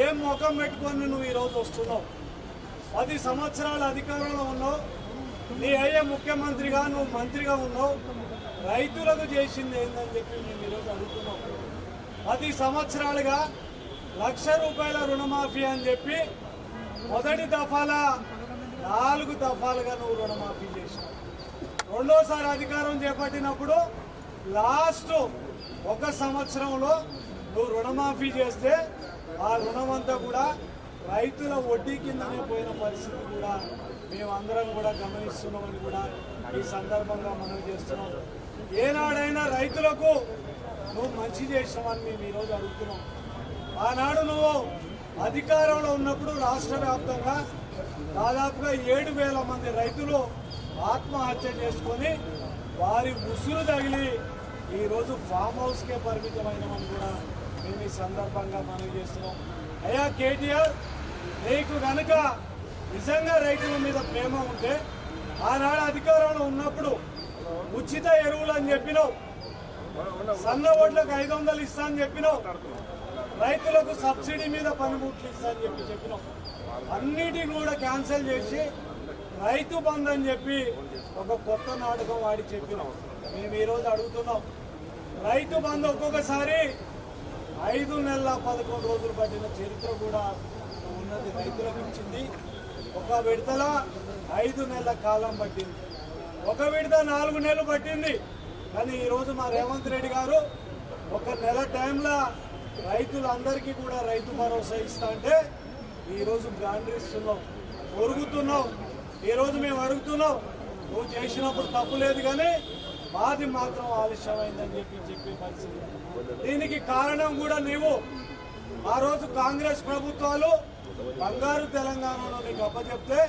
ఏం ముఖం పెట్టుకొని నువ్వు ఈరోజు వస్తున్నావు? పది సంవత్సరాల అధికారంలో ఉన్నావు. నీ అయ్యే ముఖ్యమంత్రిగా నువ్వు మంత్రిగా ఉన్నావు. రైతులకు చేసింది ఏందని చెప్పి మేము ఈరోజు అడుగుతున్నాం. పది సంవత్సరాలుగా లక్ష రూపాయల రుణమాఫీ అని చెప్పి మొదటి దఫాల నాలుగు దఫాలుగా నువ్వు రుణమాఫీ చేసావు రెండోసారి అధికారం చేపట్టినప్పుడు లాస్ట్ ఒక సంవత్సరంలో నువ్వు రుణమాఫీ చేస్తే ఆ రుణమంతా కూడా రైతుల వడ్డీ కిందనే పోయిన పరిస్థితి కూడా మేమందరం కూడా గమనిస్తున్నామని కూడా ఈ సందర్భంగా మనం చేస్తున్నాం. ఏనాడైనా రైతులకు నువ్వు మంచి చేసినావని మేము ఈరోజు అడుగుతున్నాం. ఆనాడు నువ్వు అధికారంలో ఉన్నప్పుడు రాష్ట్ర వ్యాప్తంగా దాదాపుగా ఏడు వేల మంది రైతులు ఆత్మహత్య చేసుకొని వారి ఉసురు తగిలి ఈరోజు ఫామ్ హౌస్కే పరిమితమైనమని కూడా మేము ఈ సందర్భంగా మనం చేస్తున్నాం. అయ్యా కేటీఆర్ నీకు కనుక నిజంగా రైతుల మీద ప్రేమ ఉంటే ఆనాడు అధికారంలో ఉన్నప్పుడు ఉచిత ఎరువులు అని చెప్పినావు. సన్న ఓట్లకు ఐదు వందలు ఇస్తా అని చెప్పినావు. రైతులకు సబ్సిడీ మీద పనిముట్లు ఇస్తా అని చెప్పి చెప్పినాం అన్నిటిని కూడా క్యాన్సిల్ చేసి రైతు బంద్ అని చెప్పి ఒక కొత్త నాటకం వాడి చెప్పినాం మేము ఈరోజు అడుగుతున్నాం. రైతు బంద్ ఒక్కొక్కసారి ఐదు నెలల పదకొండు రోజులు పట్టిన చరిత్ర కూడా ఉన్నది రైతులకు ఇచ్చింది. ఒక విడతల ఐదు నెలల కాలం పట్టింది. ఒక విడత నాలుగు నెలలు పట్టింది. కానీ ఈరోజు మా రేవంత్ రెడ్డి గారు ఒక నెల టైంలో రైతులందరికీ కూడా రైతు భరోసా ఇస్తా అంటే ఈరోజు గాండ్రిస్తున్నాం. ఒరుగుతున్నాం. ఈరోజు మేము అడుగుతున్నాం. నువ్వు చేసినప్పుడు తప్పు లేదు కానీ మాది మాత్రం ఆలస్యమైందని చెప్పి చెప్పే పరిస్థితి. దీనికి కారణం కూడా నీవు. ఆ రోజు కాంగ్రెస్ ప్రభుత్వాలు బంగారు తెలంగాణలో నీకు అప్పచెప్తే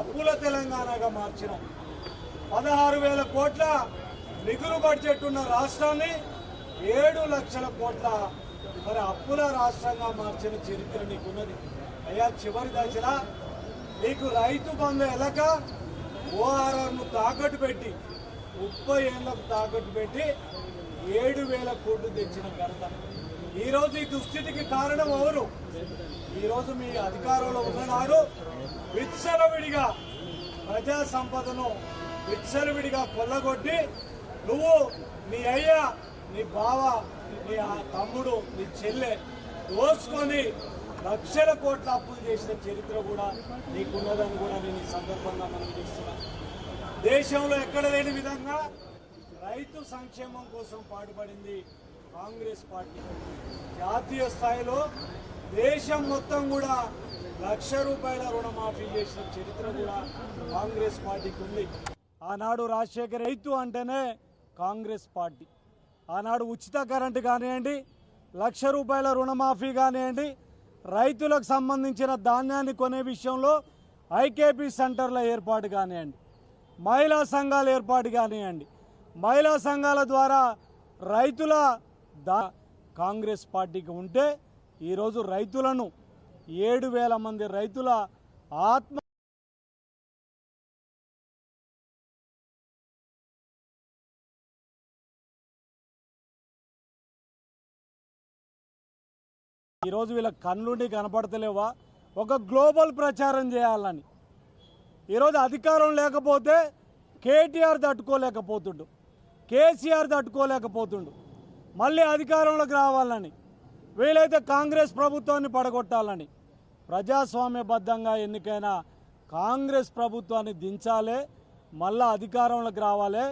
అప్పుల తెలంగాణగా మార్చినాం. పదహారు వేల కోట్ల నిధులు బడ్జెట్ ఉన్న రాష్ట్రాన్ని ఏడు లక్షల కోట్ల మరి అప్పుల రాష్ట్రంగా మార్చిన చరిత్ర నీకున్నది. అయ్యా చివరి దశలా నీకు రైతు బంధు ఎలక ఓఆర్ఆర్ను తాకట్టు పెట్టి ముప్పై ఏళ్ళకు తాకట్టు పెట్టి ఏడు వేల కోట్లు తెచ్చిన ఘనత. ఈరోజు ఈ దుస్థితికి కారణం ఎవరు? ఈరోజు మీ అధికారంలో ఉన్నారు విచ్చలవిడిగా ప్రజా సంపదను విచ్చలవిడిగా కొల్లగొట్టి నువ్వు నీ అయ్య నీ బావ నీ ఆ తమ్ముడు నీ చెల్లె దోసుకొని లక్షల కోట్ల అప్పులు చేసిన చరిత్ర కూడా నీకున్నదని కూడా నేను ఈ సందర్భంగా మనం చేస్తున్నాను దేశంలో ఎక్కడ లేని విధంగా రైతు సంక్షేమం కోసం పాటుపడింది కాంగ్రెస్ పార్టీ. జాతీయ స్థాయిలో దేశం మొత్తం కూడా లక్ష రూపాయల రుణమాఫీ చేసిన చరిత్ర కూడా కాంగ్రెస్ పార్టీకి ఉంది. ఆనాడు రాజశేఖర్ రైతు అంటేనే కాంగ్రెస్ పార్టీ. ఆనాడు ఉచిత కరెంటు కానివ్వండి లక్ష రూపాయల రుణమాఫీ కానివ్వండి రైతులకు సంబంధించిన ధాన్యాన్ని కొనే విషయంలో ఐకేపీ సెంటర్ల ఏర్పాటు కానివ్వండి మహిళా సంఘాల ఏర్పాటు కానివ్వండి మహిళా సంఘాల ద్వారా రైతుల దా కాంగ్రెస్ పార్టీకి ఉంటే ఈరోజు రైతులను ఏడు వేల మంది రైతుల ఆత్మ ఈరోజు వీళ్ళ కళ్ళుండి కనపడతలేవా? ఒక గ్లోబల్ ప్రచారం చేయాలని. ఈరోజు అధికారం లేకపోతే కేటీఆర్ తట్టుకోలేకపోతుండు. కేసీఆర్ తట్టుకోలేకపోతుండు. మళ్ళీ అధికారంలోకి రావాలని వీలైతే కాంగ్రెస్ ప్రభుత్వాన్ని పడగొట్టాలని ప్రజాస్వామ్యబద్ధంగా ఎన్నికైన కాంగ్రెస్ ప్రభుత్వాన్ని దించాలే మళ్ళా అధికారంలోకి రావాలే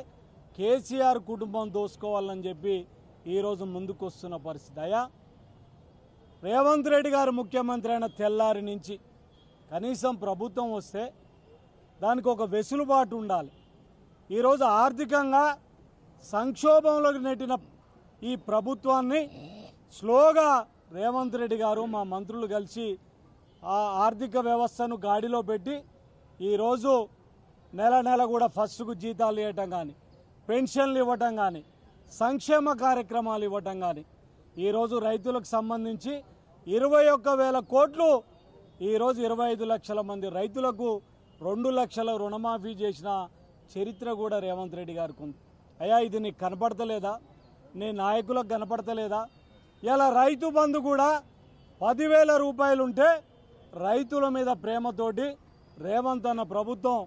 కేసీఆర్ కుటుంబం దోసుకోవాలని చెప్పి ఈరోజు ముందుకు వస్తున్న పరిస్థితి. అయ్యా రేవంత్ రెడ్డి గారు ముఖ్యమంత్రి అయిన తెల్లారి నుంచి కనీసం ప్రభుత్వం వస్తే దానికి ఒక వెసులుబాటు ఉండాలి. ఈరోజు ఆర్థికంగా సంక్షోభంలోకి నెట్టిన ఈ ప్రభుత్వాన్ని స్లోగా రేవంత్ రెడ్డి గారు మా మంత్రులు కలిసి ఆ ఆర్థిక వ్యవస్థను గాడిలో పెట్టి ఈరోజు నెల నెల కూడా ఫస్ట్కు జీతాలు ఇవ్వటం కానీ పెన్షన్లు ఇవ్వటం కానీ సంక్షేమ కార్యక్రమాలు ఇవ్వటం కానీ ఈరోజు రైతులకు సంబంధించి ఇరవై ఒక్క వేల కోట్లు ఈరోజు ఇరవై ఐదు లక్షల మంది రైతులకు రెండు లక్షల రుణమాఫీ చేసిన చరిత్ర కూడా రేవంత్ రెడ్డి గారికి ఉంది. అయ్యా ఇది నీకు కనపడతలేదా? నీ నాయకులకు కనపడతలేదా? ఇలా రైతు బంధు కూడా పదివేల రూపాయలు ఉంటే రైతుల మీద ప్రేమతోటి రేవంత్ అన్న ప్రభుత్వం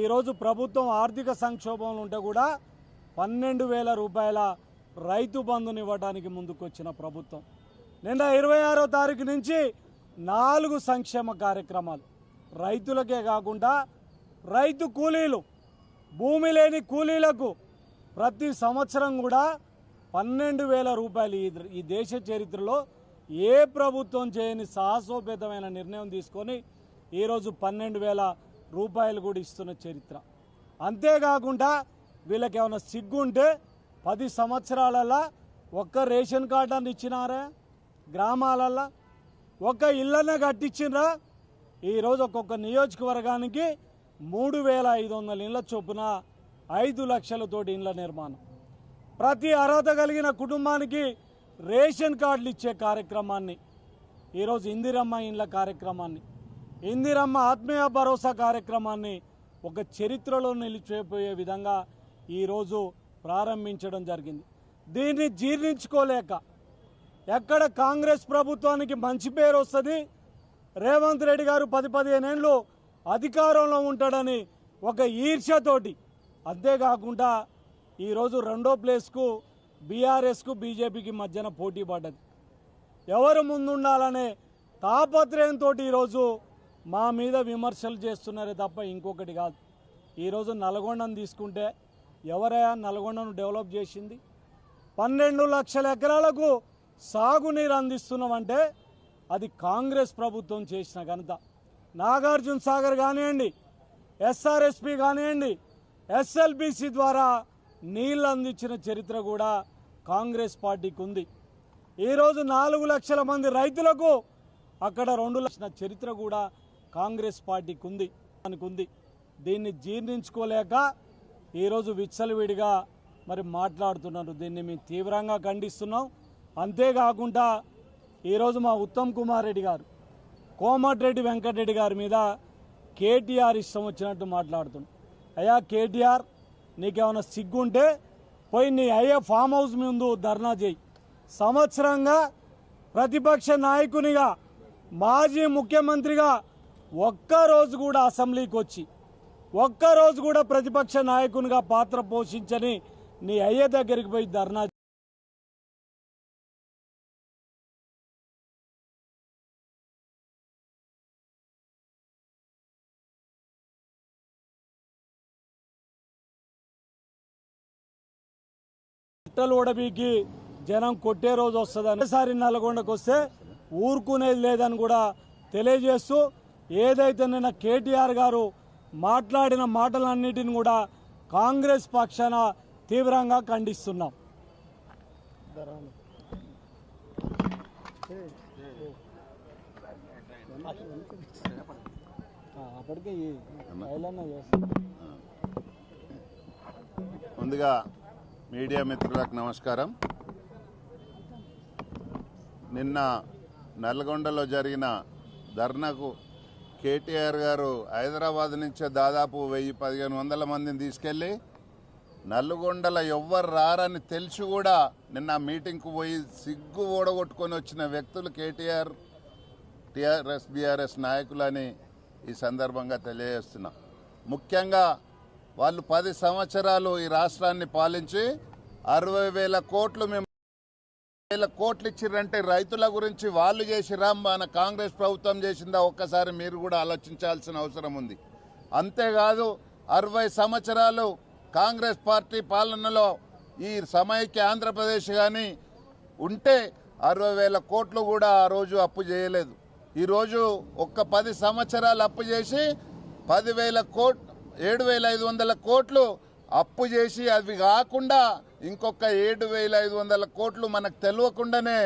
ఈరోజు ప్రభుత్వం ఆర్థిక సంక్షోభంలో ఉంటే కూడా పన్నెండు వేల రూపాయల రైతు బంధుని ఇవ్వడానికి ముందుకొచ్చిన ప్రభుత్వం. నిన్న ఇరవై ఆరో తారీఖు నుంచి నాలుగు సంక్షేమ కార్యక్రమాలు. రైతులకే కాకుండా రైతు కూలీలు భూమి లేని కూలీలకు ప్రతి సంవత్సరం కూడా పన్నెండు వేల రూపాయలు ఈ ఈ దేశ చరిత్రలో ఏ ప్రభుత్వం చేయని సాహసోపేతమైన నిర్ణయం తీసుకొని ఈరోజు పన్నెండు వేల రూపాయలు కూడా ఇస్తున్న చరిత్ర. అంతేకాకుండా వీళ్ళకి ఏమైనా సిగ్గుంటే పది సంవత్సరాలలో ఒక్క రేషన్ కార్డు అని ఇచ్చినారా? గ్రామాలల్లో? ఒక ఇళ్ళనే కట్టించినరా? ఈరోజు ఒక్కొక్క నియోజకవర్గానికి మూడు వేల ఐదు వందల ఇళ్ళ చొప్పున ఐదు లక్షలతోటి ఇండ్ల నిర్మాణం. ప్రతి అర్హత కలిగిన కుటుంబానికి రేషన్ కార్డులు ఇచ్చే కార్యక్రమాన్ని ఈరోజు ఇందిరమ్మ ఇండ్ల కార్యక్రమాన్ని ఇందిరమ్మ ఆత్మీయ భరోసా కార్యక్రమాన్ని ఒక చరిత్రలో నిలిచిపోయే విధంగా ఈరోజు ప్రారంభించడం జరిగింది. దీన్ని జీర్ణించుకోలేక ఎక్కడ కాంగ్రెస్ ప్రభుత్వానికి మంచి పేరు వస్తుంది రేవంత్ రెడ్డి గారు పది పదిహేనేళ్ళు అధికారంలో ఉంటాడని ఒక ఈర్ష్యతోటి అంతేకాకుండా ఈరోజు రెండో ప్లేస్కు బీఆర్ఎస్కు బీజేపీకి మధ్యన పోటీ పడ్డది. ఎవరు ముందుండాలనే తాపత్రయంతో ఈరోజు మా మీద విమర్శలు చేస్తున్నారే తప్ప ఇంకొకటి కాదు. ఈరోజు నల్గొండను తీసుకుంటే ఎవరయ్యా నల్గొండను డెవలప్ చేసింది? పన్నెండు లక్షల ఎకరాలకు సాగునీరు అందిస్తున్నామంటే అది కాంగ్రెస్ ప్రభుత్వం చేసిన ఘనత. నాగార్జున సాగర్ కానివ్వండి ఎస్ఆర్ఎస్పి కానివ్వండి ఎస్ఎల్బిసి ద్వారా నీళ్ళు అందించిన చరిత్ర కూడా కాంగ్రెస్ పార్టీకి ఉంది ఈరోజు నాలుగు లక్షల మంది రైతులకు అక్కడ రెండు లక్షల చరిత్ర కూడా కాంగ్రెస్ పార్టీకి ఉంది అనుకుంది ఉంది దీన్ని జీర్ణించుకోలేక ఈరోజు విచ్చలవిడిగా మరి మాట్లాడుతున్నారు. దీన్ని మేము తీవ్రంగా ఖండిస్తున్నాం. అంతేకాకుండా ఈరోజు మా ఉత్తమ్ కుమార్ రెడ్డి గారు కోమటిరెడ్డి వెంకటరెడ్డి గారి మీద కేటీఆర్ ఇష్టం వచ్చినట్టు మాట్లాడుతున్నాం అయ్యా కేటీఆర్ నీకేమైనా సిగ్గుంటే పోయి నీ అయ్యే ఫామ్ హౌస్ ముందు ధర్నా చేయి. సంవత్సరంగా ప్రతిపక్ష నాయకునిగా మాజీ ముఖ్యమంత్రిగా ఒక్కరోజు కూడా అసెంబ్లీకి వచ్చి ఒక్కరోజు కూడా ప్రతిపక్ష నాయకునిగా పాత్ర పోషించని నీ అయ్య దగ్గరికి పోయి ధర్నా బట్టలు ఉడబీకి జనం కొట్టే రోజు వస్తుందని ఒకసారి నల్గొండకు వస్తే ఊరుకునేది లేదని కూడా తెలియజేస్తూ ఏదైతే నిన్న కేటీఆర్ గారు మాట్లాడిన మాటలన్నిటిని కూడా కాంగ్రెస్ పక్షాన తీవ్రంగా ఖండిస్తున్నాం. ముందుగా మీడియా మిత్రులకు నమస్కారం. నిన్న నల్గొండలో జరిగిన ధర్నాకు కేటీఆర్ గారు హైదరాబాద్ నుంచే దాదాపు వెయ్యి పదిహేను వందల మందిని తీసుకెళ్ళి నల్గొండల ఎవ్వరు రారని తెలిసి కూడా నిన్న మీటింగ్కు పోయి సిగ్గు ఓడగొట్టుకొని వచ్చిన వ్యక్తులు కేటీఆర్ టీఆర్ఎస్ బీఆర్ఎస్ నాయకులని ఈ సందర్భంగా తెలియజేస్తున్నా. ముఖ్యంగా వాళ్ళు పది సంవత్సరాలు ఈ రాష్ట్రాన్ని పాలించి అరవై వేల కోట్లు మేము వేల కోట్లు ఇచ్చిర్రంటే రైతుల గురించి వాళ్ళు చేసిరా మన కాంగ్రెస్ ప్రభుత్వం చేసిందా? ఒక్కసారి మీరు కూడా ఆలోచించాల్సిన అవసరం ఉంది. అంతేకాదు అరవై సంవత్సరాలు కాంగ్రెస్ పార్టీ పాలనలో ఈ సమైక్య ఆంధ్రప్రదేశ్ కానీ ఉంటే అరవై వేల కోట్లు కూడా ఆ రోజు అప్పు చేయలేదు. ఈరోజు ఒక్క పది సంవత్సరాలు అప్పు చేసి పదివేల కోట్ ఏడు వేల ఐదు వందల కోట్లు అప్పు చేసి అవి కాకుండా ఇంకొక ఏడు వేల ఐదు వందల కోట్లు మనకు తెలియకుండానే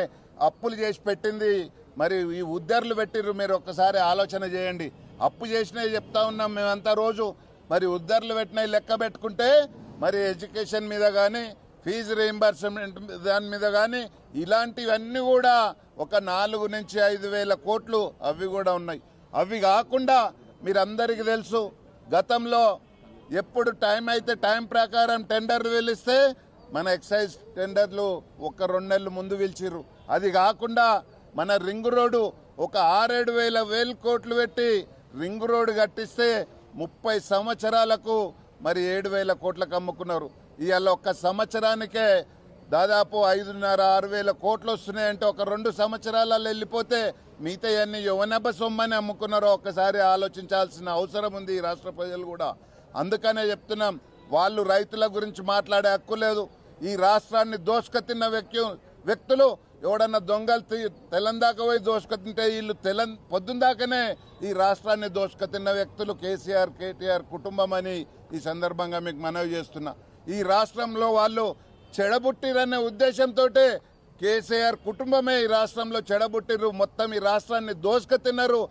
అప్పులు చేసి పెట్టింది. మరి ఈ ఉద్దర్లు పెట్టిర్రు మీరు ఒక్కసారి ఆలోచన చేయండి. అప్పు చేసినవి చెప్తా ఉన్నాం మేమంతా రోజు. మరి ఉద్దర్లు పెట్టినవి లెక్క పెట్టుకుంటే మరి ఎడ్యుకేషన్ మీద కానీ ఫీజు రీంబర్స్మెంట్ దాని మీద కానీ ఇలాంటివన్నీ కూడా ఒక నాలుగు నుంచి ఐదు వేల కోట్లు అవి కూడా ఉన్నాయి. అవి కాకుండా మీరందరికీ తెలుసు గతంలో ఎప్పుడు టైం అయితే టైం ప్రకారం టెండర్లు పిలిస్తే మన ఎక్సైజ్ టెండర్లు ఒక రెండు నెలలు ముందు పిలిచిర్రు. అది కాకుండా మన రింగ్ రోడ్డు ఒక ఆరేడు వేల వేలు కోట్లు పెట్టి రింగ్ రోడ్డు కట్టిస్తే ముప్పై సంవత్సరాలకు మరి ఏడు వేల కోట్లకు అమ్ముకున్నారు. ఇవాళ ఒక్క సంవత్సరానికే దాదాపు ఐదున్నర ఆరు వేల కోట్లు వస్తున్నాయంటే ఒక రెండు సంవత్సరాలలో వెళ్ళిపోతే మిగతా అన్ని యువనభ సొమ్మని అమ్ముకున్నారో ఒక్కసారి ఆలోచించాల్సిన అవసరం ఉంది ఈ రాష్ట్ర ప్రజలు కూడా. అందుకనే చెప్తున్నాం వాళ్ళు రైతుల గురించి మాట్లాడే హక్కు లేదు. ఈ రాష్ట్రాన్ని దోషకతిన్న వ్యక్తి వ్యక్తులు ఎవడన్నా దొంగలు తెలందాక పోయి దోసుకతింటే వీళ్ళు తెలం పొద్దుందాకనే దాకానే ఈ రాష్ట్రాన్ని దోషకతిన్న వ్యక్తులు కేసీఆర్ కేటీఆర్ కుటుంబం అని ఈ సందర్భంగా మీకు మనవి చేస్తున్నా. ఈ రాష్ట్రంలో వాళ్ళు చెడబుట్టిరనే ఉద్దేశంతో కేసీఆర్ కుటుంబమే ఈ రాష్ట్రంలో చెడబుట్టిరు మొత్తం ఈ రాష్ట్రాన్ని దోసుక తిన్నారు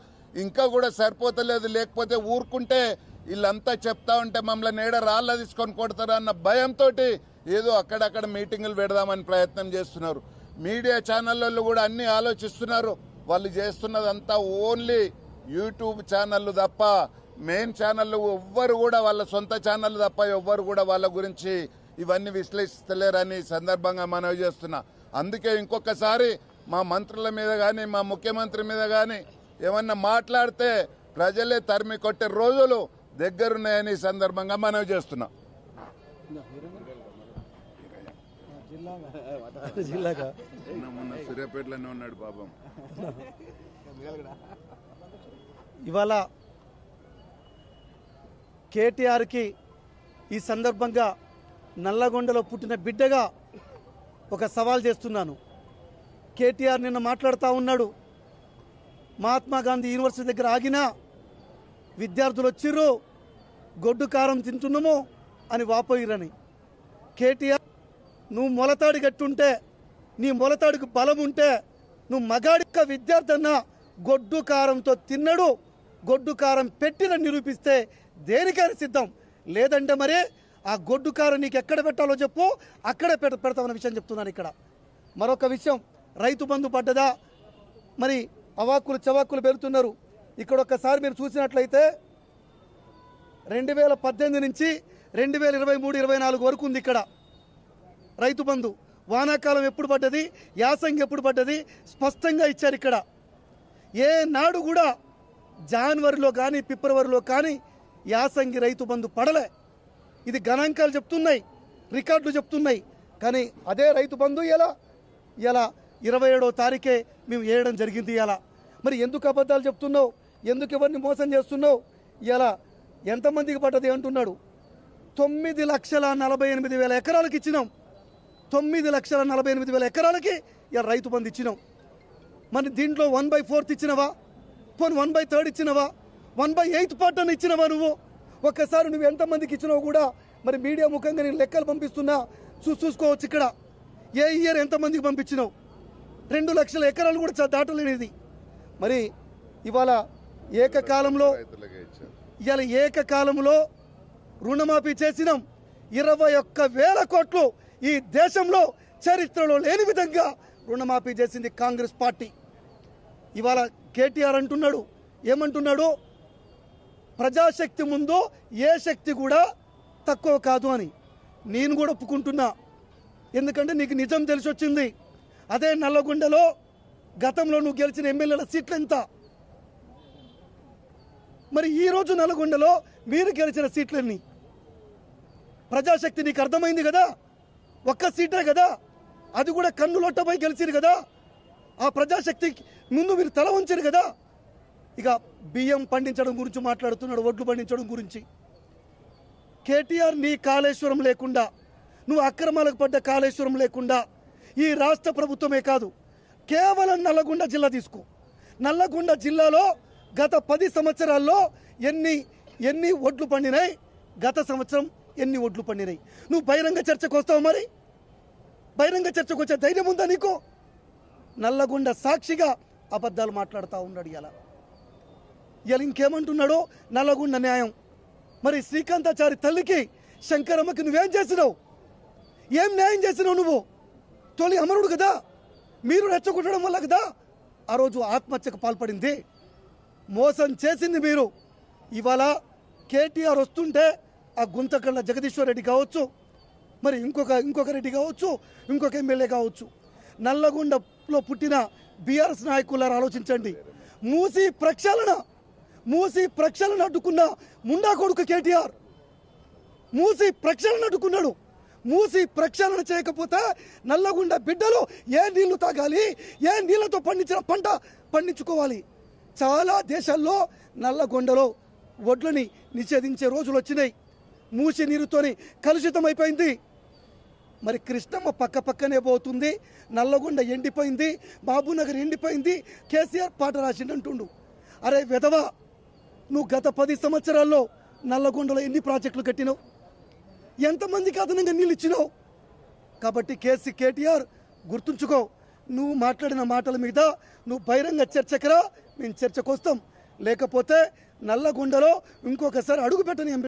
ఇంకా కూడా సరిపోతలేదు. లేకపోతే ఊరుకుంటే వీళ్ళంతా చెప్తా ఉంటే మమ్మల్ని నేడ రాళ్ళ తీసుకొని కొడతారు అన్న భయంతో ఏదో అక్కడక్కడ మీటింగులు పెడదామని ప్రయత్నం చేస్తున్నారు. మీడియా ఛానళ్ళల్లో కూడా అన్ని ఆలోచిస్తున్నారు. వాళ్ళు చేస్తున్నదంతా ఓన్లీ యూట్యూబ్ ఛానళ్ళు తప్ప మెయిన్ ఛానళ్ళు ఎవ్వరు కూడా వాళ్ళ సొంత ఛానళ్ళు తప్ప ఎవ్వరు కూడా వాళ్ళ గురించి ఇవన్నీ విశ్లేషిస్తలేరని సందర్భంగా మనవి చేస్తున్నా. అందుకే ఇంకొకసారి మా మంత్రుల మీద కానీ మా ముఖ్యమంత్రి మీద కానీ ఏమన్నా మాట్లాడితే ప్రజలే తరిమి కొట్టే రోజులు దగ్గరున్నాయని సందర్భంగా మనవి చేస్తున్నా. జిల్లాగా? మొన్న సూర్యాపేటలోనే ఉన్నాడు పాపం. ఇవాళ కేటీఆర్కి ఈ సందర్భంగా నల్లగొండలో పుట్టిన బిడ్డగా ఒక సవాల్ చేస్తున్నాను. కేటీఆర్ నిన్న మాట్లాడుతూ ఉన్నాడు. మహాత్మా గాంధీ యూనివర్సిటీ దగ్గర ఆగినా విద్యార్థులు వచ్చిర్రు గొడ్డు కారం తింటున్నాము అని వాపోయిరని కేటీఆర్ నువ్వు మొలతాడి గట్టుంటే నీ మొలతాడికి బలం ఉంటే నువ్వు మగాడిక్క విద్యార్థి అన్న గొడ్డు కారంతో తిన్నడు గొడ్డు కారం పెట్టిన నిరూపిస్తే దేనికైనా సిద్ధం. లేదంటే మరి ఆ గొడ్డు కారు నీకు ఎక్కడ పెట్టాలో చెప్పు అక్కడే పెడ పెడతామన్న విషయం చెప్తున్నాను ఇక్కడ. మరొక విషయం రైతు బంధు పడ్డదా? మరి అవాక్కులు చవాక్కులు పెడుతున్నారు. ఇక్కడ ఒక్కసారి మీరు చూసినట్లయితే రెండు వేల పద్దెనిమిది నుంచి రెండు వేల ఇరవై మూడు ఇరవై నాలుగు వరకు ఉంది ఇక్కడ రైతు బంధు. వానాకాలం ఎప్పుడు పడ్డది? యాసంగి ఎప్పుడు పడ్డది? స్పష్టంగా ఇచ్చారు ఇక్కడ. ఏ నాడు కూడా జనవరిలో కానీ ఫిబ్రవరిలో కానీ యాసంగి రైతు బంధు పడలే. ఇది గణాంకాలు చెప్తున్నాయి రికార్డులు చెప్తున్నాయి. కానీ అదే రైతు బంధు ఎలా? ఇలా ఇరవై ఏడో తారీఖే మేము వేయడం జరిగింది ఇలా మరి ఎందుకు అబద్ధాలు చెప్తున్నావు? ఎందుకు ఎవరిని మోసం చేస్తున్నావు? ఇలా ఎంతమందికి పడ్డది అంటున్నాడు. తొమ్మిది లక్షల నలభై ఎనిమిది వేల ఎకరాలకు ఇచ్చినాం. తొమ్మిది లక్షల నలభై ఎనిమిది వేల ఎకరాలకి ఇలా రైతు బంధు ఇచ్చినాం. మరి దీంట్లో వన్ బై ఫోర్త్ ఇచ్చినవా? పోనీ వన్ బై థర్డ్ ఇచ్చినవా? వన్ బై ఎయిత్ పార్ట్ అని ఇచ్చినవా నువ్వు? ఒక్కసారి నువ్వు ఎంతమందికి ఇచ్చినావు కూడా మరి మీడియా ముఖంగా నేను లెక్కలు పంపిస్తున్నా. చూ చూసుకోవచ్చు ఇక్కడ. ఏ ఇయర్ ఎంతమందికి పంపించినావు? రెండు లక్షల ఎకరాలు కూడా దాటలేనిది. మరి ఇవాళ ఏకకాలంలో ఇవాళ ఏకకాలంలో రుణమాఫీ చేసినాం. ఇరవై ఒక్క వేల కోట్లు ఈ దేశంలో చరిత్రలో లేని విధంగా రుణమాఫీ చేసింది కాంగ్రెస్ పార్టీ. ఇవాళ కేటీఆర్ అంటున్నాడు. ఏమంటున్నాడు? ప్రజాశక్తి ముందు ఏ శక్తి కూడా తక్కువ కాదు అని నేను కూడా ఒప్పుకుంటున్నా. ఎందుకంటే నీకు నిజం తెలిసి వచ్చింది అదే నల్లగొండలో గతంలో నువ్వు గెలిచిన ఎమ్మెల్యేల సీట్లు ఎంత? మరి ఈ రోజు నల్గొండలో మీరు గెలిచిన సీట్లన్నీ? ప్రజాశక్తి నీకు అర్థమైంది కదా? ఒక్క సీటే కదా? అది కూడా కన్నులొట్టపై గెలిచిరు కదా? ఆ ప్రజాశక్తి ముందు మీరు తల ఉంచారు కదా? ఇక బియ్యం పండించడం గురించి మాట్లాడుతున్నాడు ఒడ్లు పండించడం గురించి. కేటీఆర్ నీ కాళేశ్వరం లేకుండా నువ్వు అక్రమాలకు పడ్డ కాళేశ్వరం లేకుండా ఈ రాష్ట్ర ప్రభుత్వమే కాదు కేవలం నల్లగొండ జిల్లా తీసుకో. నల్లగొండ జిల్లాలో గత పది సంవత్సరాల్లో ఎన్ని ఎన్ని ఒడ్లు పండినాయి గత సంవత్సరం ఎన్ని ఒడ్లు పండినాయి. నువ్వు బహిరంగ చర్చకు వస్తావు మరి? బహిరంగ చర్చకు వచ్చే ధైర్యం ఉందా నీకు? నల్లగొండ సాక్షిగా అబద్ధాలు మాట్లాడుతూ ఉన్నాడు ఇలా ఇలా ఇంకేమంటున్నాడో నల్లగుండ న్యాయం. మరి శ్రీకాంతాచారి తల్లికి శంకరమ్మకి నువ్వేం చేసినావు? ఏం న్యాయం చేసినావు నువ్వు? తొలి అమరుడు కదా? మీరు రెచ్చగొట్టడం వల్ల కదా ఆ రోజు ఆత్మహత్యకు పాల్పడింది. మోసం చేసింది మీరు. ఇవాళ కేటీఆర్ వస్తుంటే ఆ గుంతకళ్ళ జగదీశ్వర్ రెడ్డి కావచ్చు మరి ఇంకొక ఇంకొక రెడ్డి కావచ్చు ఇంకొక ఎమ్మెల్యే కావచ్చు. నల్లగొండలో పుట్టిన బీఆర్ఎస్ నాయకులారు ఆలోచించండి. మూసి ప్రక్షాళన మూసి ప్రక్షాళన అడ్డుకున్న ముండా కొడుకు కేటీఆర్. మూసి ప్రక్షాళన అడ్డుకున్నాడు. మూసి ప్రక్షాళన చేయకపోతే నల్లగుండ బిడ్డలు ఏ నీళ్ళు తాగాలి? ఏ నీళ్ళతో పండించిన పంట పండించుకోవాలి? చాలా దేశాల్లో నల్లగొండలో వడ్లని నిషేధించే రోజులు వచ్చినాయి. మూసి నీరుతోని కలుషితం అయిపోయింది మరి కృష్ణమ్మ పక్క పక్కనే పోతుంది. నల్లగొండ ఎండిపోయింది. బాబునగర్ ఎండిపోయింది. కేసీఆర్ పాట రాసిండంటుండు అరే విధవా నువ్వు గత పది సంవత్సరాల్లో నల్లగొండలో ఎన్ని ప్రాజెక్టులు కట్టినావు? ఎంతమందికి అదనంగా నీళ్ళు ఇచ్చినావు? కాబట్టి కేసీ కేటీఆర్ గుర్తుంచుకో నువ్వు మాట్లాడిన మాటల మీద నువ్వు బహిరంగ చర్చకరా మేము చర్చకు వస్తాం. లేకపోతే నల్లగొండలో ఇంకొకసారి అడుగు పెట్టని